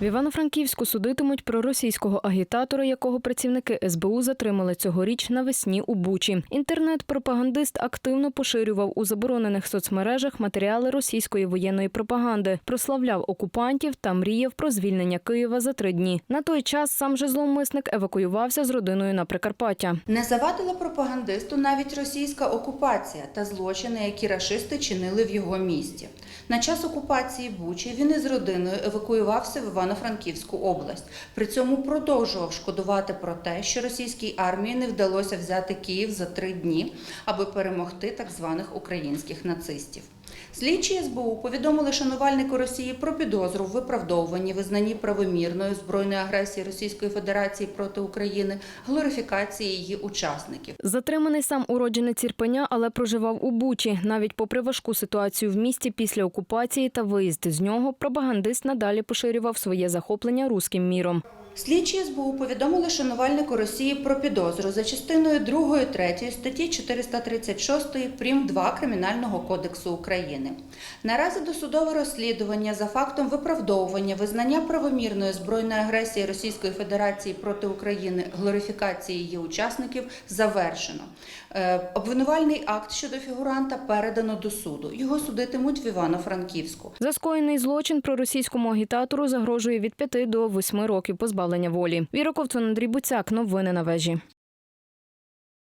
В Івано-Франківську судитимуть про російського агітатора, якого працівники СБУ затримали цьогоріч навесні у Бучі. Інтернет-пропагандист активно поширював у заборонених соцмережах матеріали російської воєнної пропаганди, прославляв окупантів та мріяв про звільнення Києва за три дні. На той час сам же зловмисник евакуювався з родиною на Прикарпаття. Не завадила пропагандисту навіть російська окупація та злочини, які рашисти чинили в його місті. На час окупації Бучі він із родиною евакуювався в Івано-Франківську область. При цьому продовжував шкодувати про те, що російській армії не вдалося взяти Київ за три дні, аби перемогти так званих українських нацистів. Слідчі СБУ повідомили шанувальнику Росії про підозру в виправдовуванні, визнанні правомірної збройної агресії Російської Федерації проти України, глорифікації її учасників. Затриманий сам уродженець Ірпеня, але проживав у Бучі. Навіть попри важку ситуацію в місті після окупації та виїзд з нього, пропагандист надалі поширював своє захоплення руським міром. Слідчі СБУ повідомили шанувальнику Росії про підозру за частиною 2 3 статті 436 прим. 2 Кримінального кодексу України. Наразі досудове розслідування за фактом виправдовування визнання правомірної збройної агресії Російської Федерації проти України, глорифікації її учасників завершено. Е, Обвинувальний акт щодо фігуранта передано до суду. Його судитимуть в Івано-Франківську. За скоєний злочин проросійському агітатору загрожує від 5 до 8 років позбавлення волі. Віра Ковтун, Андрій Буцяк. Новини на вежі.